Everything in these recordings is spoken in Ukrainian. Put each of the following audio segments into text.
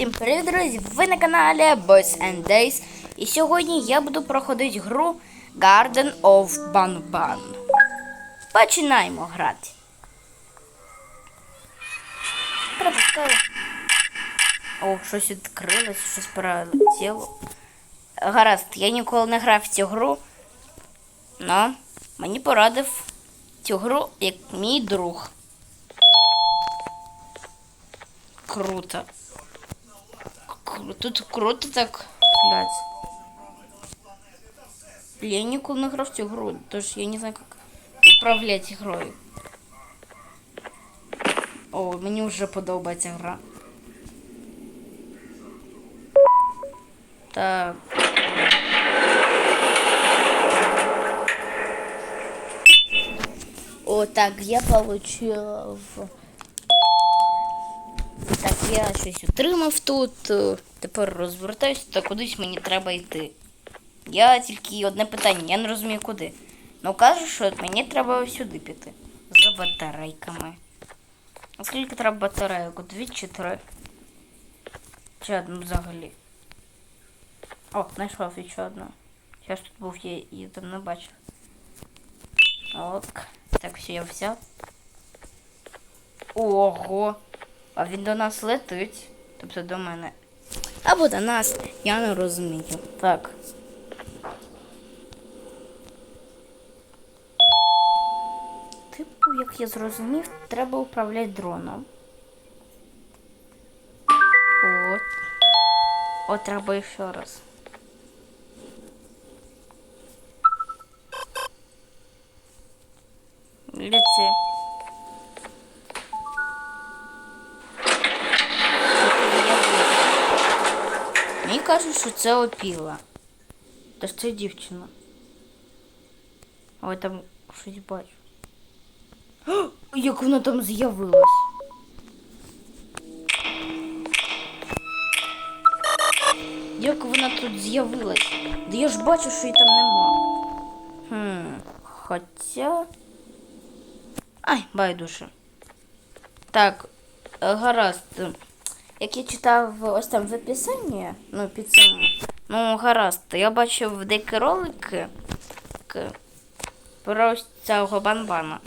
Всім привіт, друзі! Ви на каналі Boys and Days. І сьогодні я буду проходити гру Garden of Banban. Починаємо грати. Пропускаю. О, щось відкрилось, щось пролетіло. Гаразд, я ніколи не грав в цю гру. Но мені порадив цю гру як мій друг. Круто. Кру- Тут круто так. Блядь. Я ніколи не грав в цю гру, тож я не знаю, як управляти грою. О, мені вже подобається гра. Так. О, так, я получил. Так, я щось отримав тут. Тепер розвертаюся, та кудись мені треба йти. Я тільки одне питання, я не розумію куди. Ну кажу, що мені треба сюди піти. За батарейками. А скільки треба батарейок? Дві чи три? Чи одну взагалі? О, знайшов ще одну. Зараз тут був я її там не бачив. Ок. Так, все я взяв. Ого! А він до нас летить. Тобто до мене. Або до нас, я не розумію. Так. Типу, як я зрозумів, треба управляти дроном. От. От треба ще раз. Ліці. Кажуть, що це опіла. Та ж це дівчина. Ой, там щось бачу. О, як вона там з'явилась. Як вона тут з'явилась? Да я ж бачу, що її там нема. Хм, хоча. Ай, байдуже. Так, гаразд. Як я читав ось там в описанні, ну під цим, ну гаразд, я бачив деякі ролики про цього банбана,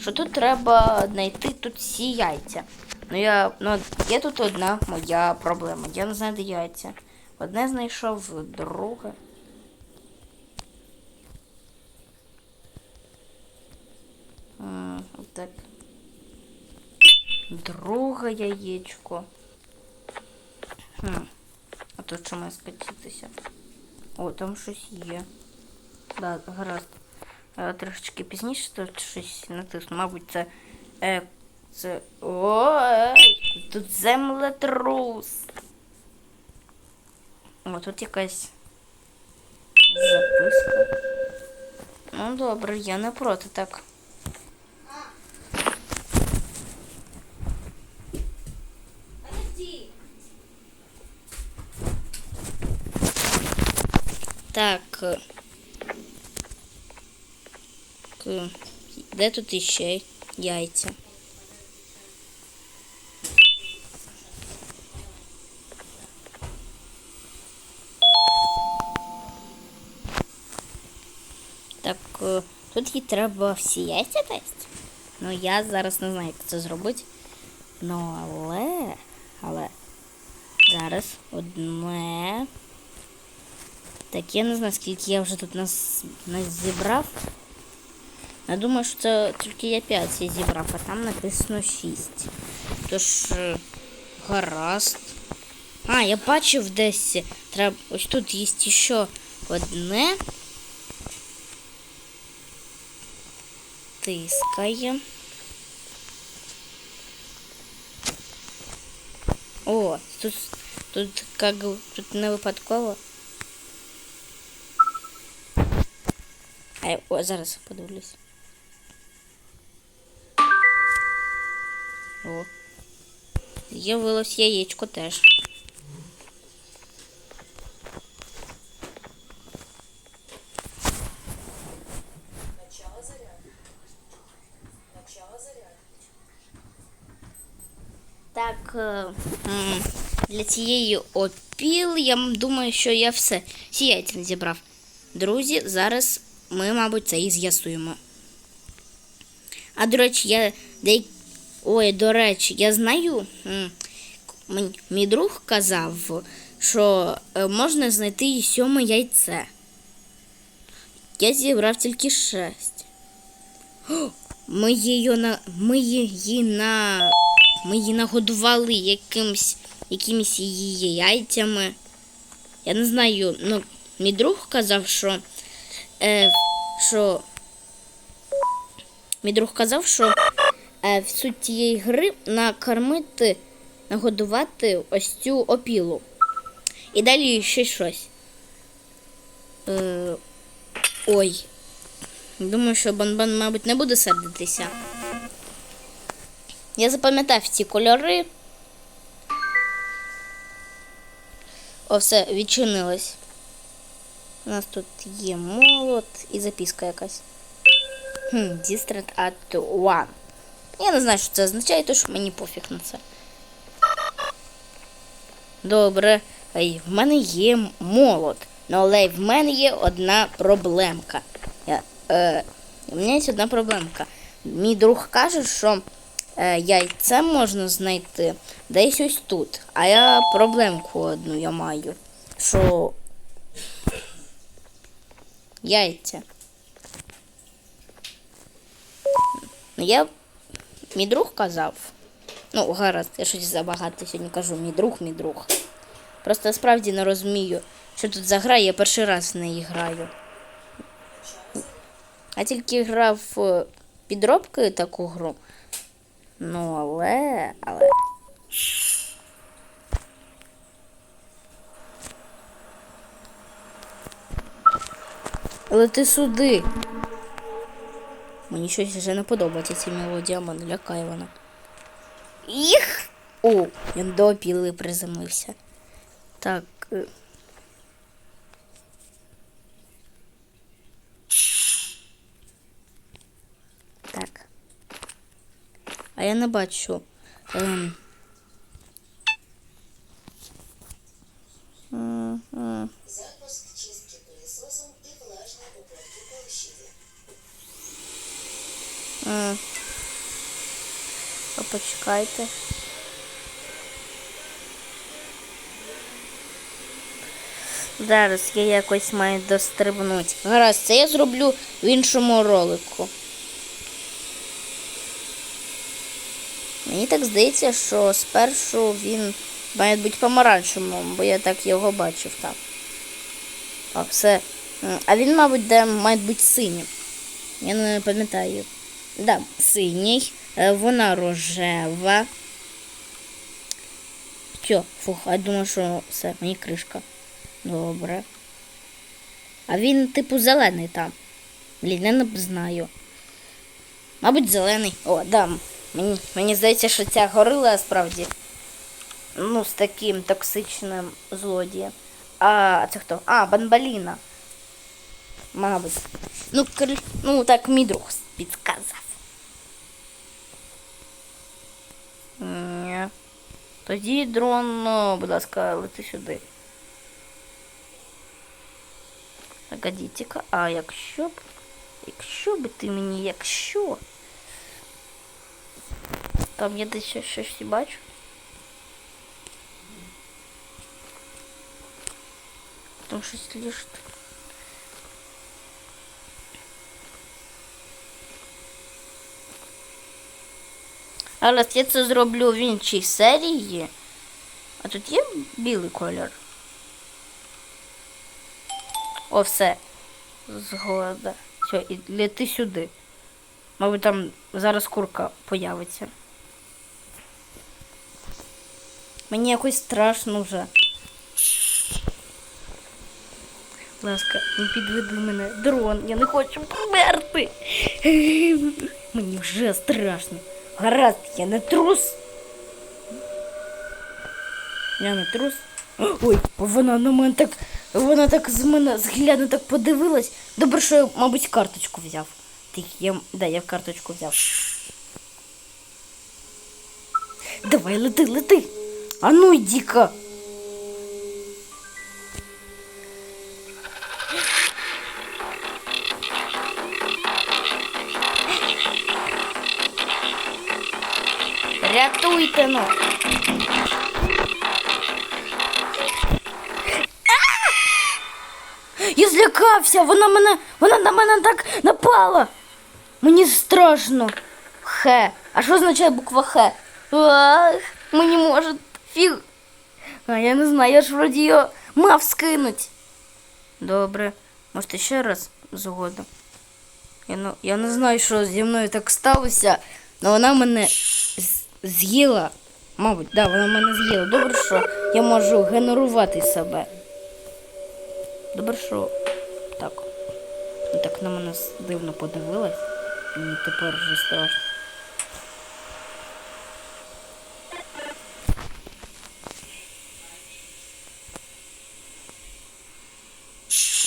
що тут треба знайти тут всі яйця. Ну я, ну є тут одна моя проблема. Я не знаю, де яйця. Одне знайшов, друге. Друге яєчко. Хм. А тут що має скатитися? О, там щось є. Да, гаразд. А, трошечки пізніше тут щось натисну. Мабуть, це. Е, це. Ой! Тут землетрус. О, тут якась записка. Ну добре, я не проти так. Так. е, Де тут іще яйця? Так, е, тут їй треба всі яйця десь. Ну я зараз не знаю, як це зробити. Ну, але. Але. Зараз одне. Так, я не знаю, скільки я вже тут нас, нас зібрав. Я думаю, що це тільки я 5 я зібрав, а там написано 6. Тож, е, гаразд. А, я бачив десь. Треба. Ось тут є ще одне. Тискає. О, тут, тут как бы- тут не випадково. А о, зараз подивлюсь. О. З'явилось яєчко теж. Так, е, Для цієї опіл я думаю, що я все. Не зібрав. Друзі, зараз ми, мабуть, це і з'ясуємо. А до речі, я деяк... Ой, до речі, я знаю. Мій друг казав, що е, можна знайти і сьоме яйце. Я зібрав тільки шесть. Ми її на. Ми її на. Ми її нагодували якимсь, якимись її яйцями. Я не знаю, ну, мій друг казав, що. Е, що. Мій друг казав, що е, в суть цієї гри накормити, нагодувати ось цю опілу. І далі ще щось. Е, ой. Думаю, що Бонбон, мабуть, не буде сердитися. Я запам'ятав ці кольори. О, все, відчинилось. У нас тут є молот і записка якась. Хм, District at one. Я не знаю, що це означає, тож мені пофіг на це. Добре. Ей, в мене є молот. Ну, але в мене є одна проблемка. Я, е, у мене є одна проблемка. Мій друг каже, що е, яйце можна знайти десь ось тут. А я проблемку одну я маю. Що яйця. Я. Мій друг казав. Ну, гаразд, я щось забагато сьогодні кажу. Мій друг, мій друг. Просто справді не розумію, що тут за гра, я перший раз в неї граю. А тільки грав е, підробкою таку гру. Ну, але. але. Лети сюди. Мені щось вже не подобається ця мелодія, мене лякає вона. Їх! О, він до опіли приземлився. Так. е. Так. А я не бачу. Ем. М, м. А почекайте. Зараз я якось маю дострибнути. Гаразд, це я зроблю в іншому ролику. Мені так здається, що спершу він має бути помаранчевим, бо я так його бачив там. А все. А він, мабуть, де має бути синім. Я не пам'ятаю. Да, синій. Е, Вона рожева. Все, фух, я думаю, що все, мені кришка. Добре. А він, типу, зелений там. Блін, я не знаю. Мабуть, зелений. О, да. Мені, мені здається, що ця горила справді. Ну, з таким токсичним злодієм. А це хто? А, Банбаліна. Мабуть. Ну, кр... ну так мій друг підказав. Ні. Тоді дрон, ну, будь ласка, лети сюди. Погодіть-ка, а якщо б. Якщо б ти мені, якщо. Там я десь ще щось і бачу. Там щось лежить. Але я це зроблю в іншій серії. А тут є білий колір. О, все. Згода. Все, і лети сюди. Мабуть, там зараз курка появиться. Мені якось страшно вже. Будь ласка, не підведи мене. Дрон, я не хочу померти. Мені вже страшно. Гаразд, я не трус. Я не трус. Ой, вона на мене так. Вона так з мене згляну так подивилась. Добре, що я, мабуть, карточку взяв. Так, я, да, я карточку взяв. Давай, лети, лети. А ну йди-ка. Врятуйте ну. А! Я злякався, вона мене, вона на мене так напала. Мені страшно. Х. А що означає буква Х? Ах, мені може фіг. А я не знаю, я ж вроді її мав скинуть. Добре. Можете ще раз згодом. Я, ну, я не знаю, що зі мною так сталося, але вона мене з'їла. Мабуть, да, вона мене з'їла. Добре, що я можу генерувати себе. Добре, що так. Ну, Так на мене дивно подивилась. Мені тепер вже страшно.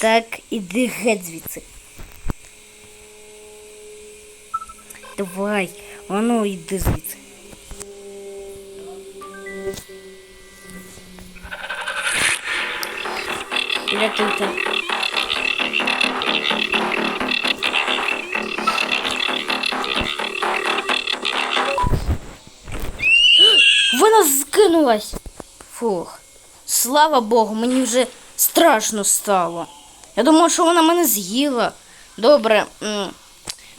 Так, іди геть звідси. Давай, ану йди звідси. Рятуйте. Вона скинулась. Фух. Слава Богу, мені вже страшно стало. Я думала, що вона мене з'їла. Добре.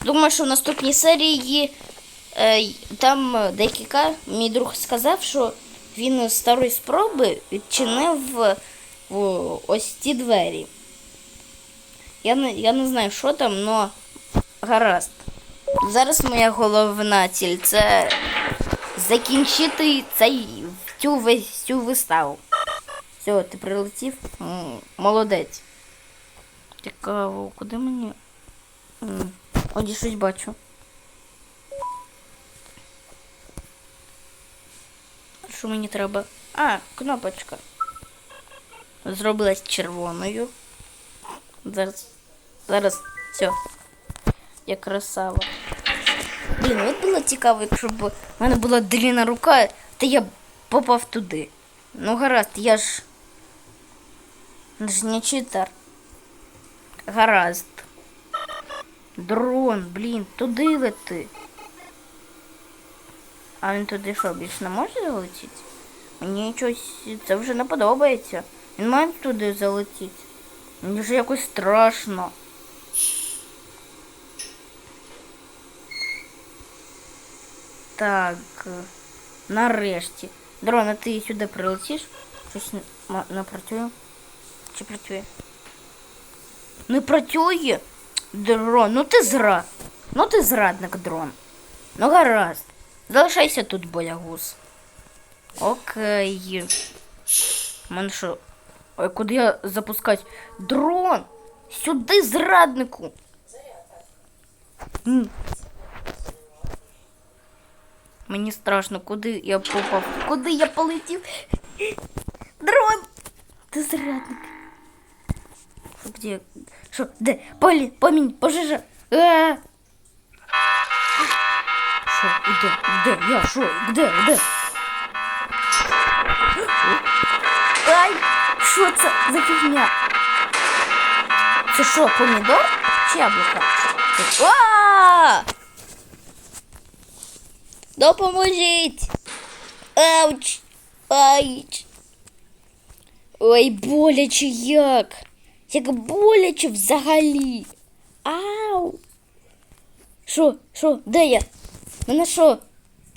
Думаю, що в наступній серії е, там е, декілька. Мій друг сказав, що він старої спроби відчинив о, ось ці двері. Я не, я не знаю, що там, але гаразд. Зараз моя головна ціль це закінчити цей, цю, цю виставу. Все, ти прилетів? Молодець. Цікаво, куди мені. Я щось бачу. Що мені треба? А, кнопочка. Зробилась червоною. Зараз. Зараз. Все. Я красава. Блін, от було цікаво, якщо б в мене була длінна рука, то я попав туди. Ну гаразд, я ж. я ж не читер. Гаразд. Дрон, блін, туди лети. А він туди що, більше не може залетіти? Мені щось це вже не подобається. Він має туди залетіти. Мені вже якось страшно. Так, е, нарешті. Дрон, а ти сюди прилетиш? Щось не, працює? Чи працює? Не працює? Дрон, ну ти зра. Ну ти зрадник, дрон. Ну гаразд. Залишайся тут, боягуз. Окей. Мене що? Ой, куди я запускать? Дрон! Сюди, зраднику! М. Мені страшно, куди я попав? Куди я полетів? Дрон! Ти зрадник. Що, Где? Що? Де? Полі, помінь, пожежа. А! Що? Де? Де? Я? Що? Де? Де? Ай! Що це за фігня? Це що, помідор чи яблуко? Це- А! Допоможіть! Ауч! Айч! Ой, боляче як! Як боляче взагалі! Ау! Що? Що? Де я? Мене що?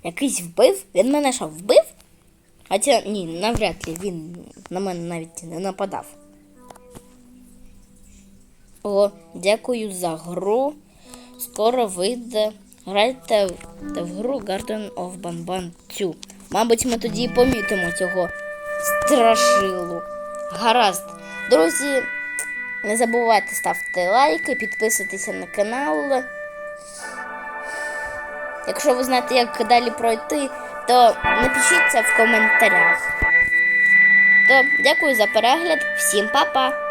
Якийсь вбив? Він мене що, вбив? Хоча ні, навряд ли він на мене навіть не нападав. О, дякую за гру. Скоро вийде. Грайте в- в гру Garden of Banban 2. Мабуть, ми тоді помітимо цього страшилу. Гаразд. Друзі, не забувайте ставити лайки, підписуйтеся на канал. Якщо ви знаєте, як далі пройти, то напишіть це в коментарях. То дякую за перегляд. Всім па-па!